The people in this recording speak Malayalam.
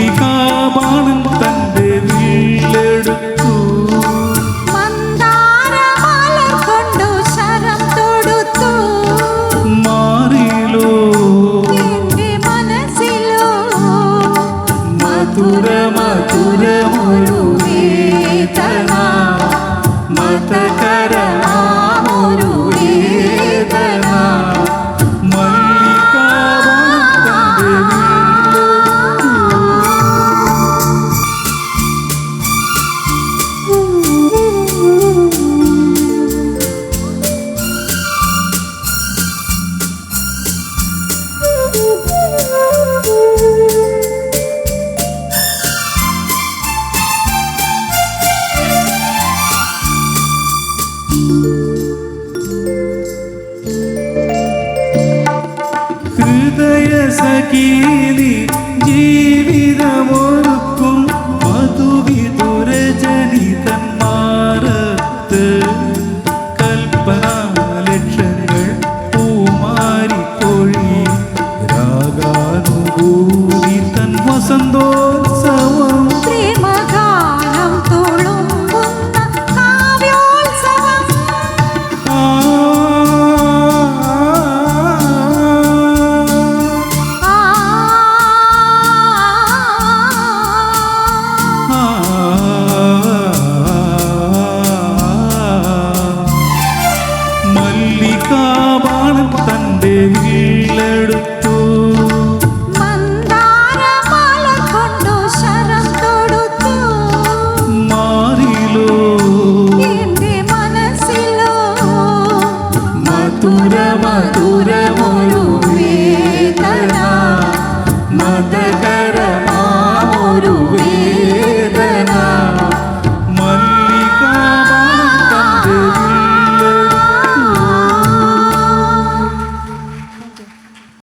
മാളികാവാണൻ തന്റെ വീടെടുത്തു ഹൃദയ സഖീതി ജീവിതമൊഴുക്കും മധുവിതുരജനി തന്മാറത്ത് കൽപ്പനാലക്ഷങ്ങൾ പൂമാരി പൊഴി രാഗാനുഭൂതി തൻ വസന്തോത്സവം മധുരമൊഴി